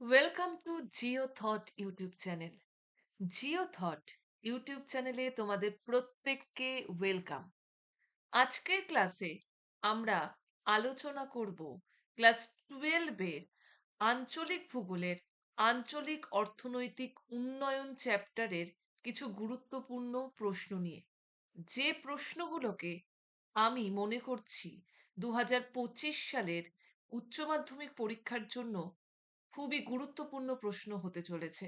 Welcome to Geo Thought YouTube channel Geo Thought YouTube চ্যানেলে তোমাদের প্রত্যেককে ওয়েলকাম আজকের ক্লাসে আমরা আলোচনা করব ক্লাস টুয়েলভের আঞ্চলিক ভূগোলের আঞ্চলিক অর্থনৈতিক উন্নয়ন চ্যাপ্টারের কিছু গুরুত্বপূর্ণ প্রশ্ন নিয়ে। যে প্রশ্নগুলোকে আমি মনে করছি দু হাজার পঁচিশ সালের উচ্চ মাধ্যমিক পরীক্ষার জন্য খুবই গুরুত্বপূর্ণ প্রশ্ন হতে চলেছে।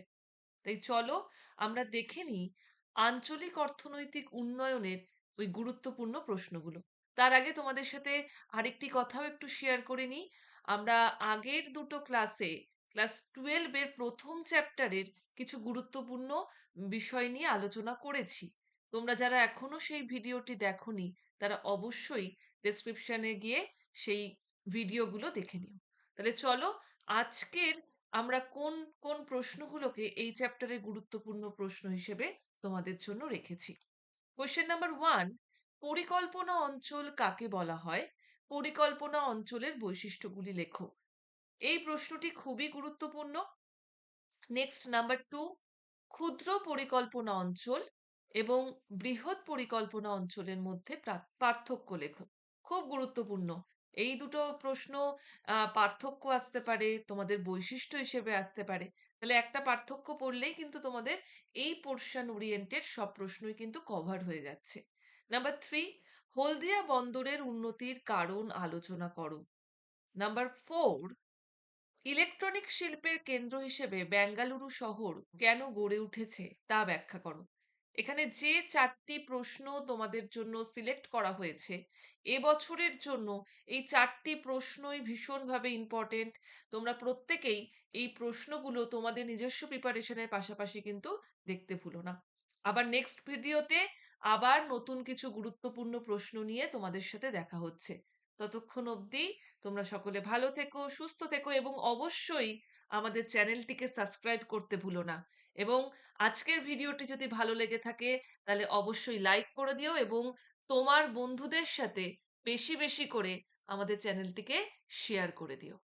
তাই চলো আমরা দেখে নিই আঞ্চলিক অর্থনৈতিক উন্নয়নের ওই গুরুত্বপূর্ণ প্রশ্নগুলো। তার আগে তোমাদের সাথে আরেকটি কথাও একটু শেয়ার করে নিই। আমরা আগের দুটো ক্লাসে ক্লাস টুয়েলভের প্রথম চ্যাপ্টারের কিছু গুরুত্বপূর্ণ বিষয় নিয়ে আলোচনা করেছি। তোমরা যারা এখনও সেই ভিডিওটি দেখোনি, তারা অবশ্যই ডেসক্রিপশনে গিয়ে সেই ভিডিওগুলো দেখে নিও। তাহলে চলো আজকের আমরা কোন কোন প্রশ্নগুলোকে এই চ্যাপ্টারে গুরুত্বপূর্ণ প্রশ্ন হিসেবে তোমাদের জন্য রেখেছি? কোয়েশ্চেন নাম্বার ওয়ান পরিকল্পনা অঞ্চল কাকে বলা হয়? পরিকল্পনা অঞ্চলের বৈশিষ্ট্যগুলি লেখো। এই প্রশ্নটি খুবই গুরুত্বপূর্ণ। নেক্সট নাম্বার টু ক্ষুদ্র পরিকল্পনা অঞ্চল এবং বৃহৎ পরিকল্পনা অঞ্চলের মধ্যে পার্থক্য লেখো। খুব গুরুত্বপূর্ণ। এই দুটো প্রশ্ন পার্থক্য আসতে পারে, তোমাদের বৈশিষ্ট্য হিসেবে আসতে পারে। তাহলে একটা পার্থক্য পড়লেই কিন্তু তোমাদের এই পোর্শন ওরিয়েন্টেড সব প্রশ্নই কিন্তু কভার হয়ে যাচ্ছে। নাম্বার থ্রি হলদিয়া বন্দরের উন্নতির কারণ আলোচনা করো। নাম্বার ফোর ইলেকট্রনিক শিল্পের কেন্দ্র হিসেবে বেঙ্গালুরু শহর কেন গড়ে উঠেছে তা ব্যাখ্যা করো। এখানে যে চারটি প্রশ্ন তোমাদের জন্য সিলেক্ট করা হয়েছে এবছরের জন্য এই চারটি প্রশ্নই ভীষণভাবে ইম্পর্টেন্ট তোমরা প্রত্যেকেই এই প্রশ্নগুলো তোমাদের নিজস্ব প্রিপারেশনের পাশাপাশি কিন্তু দেখতে ভুলো না। আবার নেক্সট ভিডিওতে আবার নতুন কিছু গুরুত্বপূর্ণ প্রশ্ন নিয়ে তোমাদের সাথে দেখা হচ্ছে। ততক্ষণ অবধি তোমরা সকলে ভালো থেকো, সুস্থ থেকো এবং অবশ্যই আমাদের চ্যানেলটিকে সাবস্ক্রাইব করতে ভুলো না। এবং আজকের ভিডিওটি যদি ভালো লেগে থাকে, তাহলে অবশ্যই লাইক করে দিও এবং তোমার বন্ধুদের সাথে বেশি বেশি করে আমাদের চ্যানেলটিকে শেয়ার করে দিও।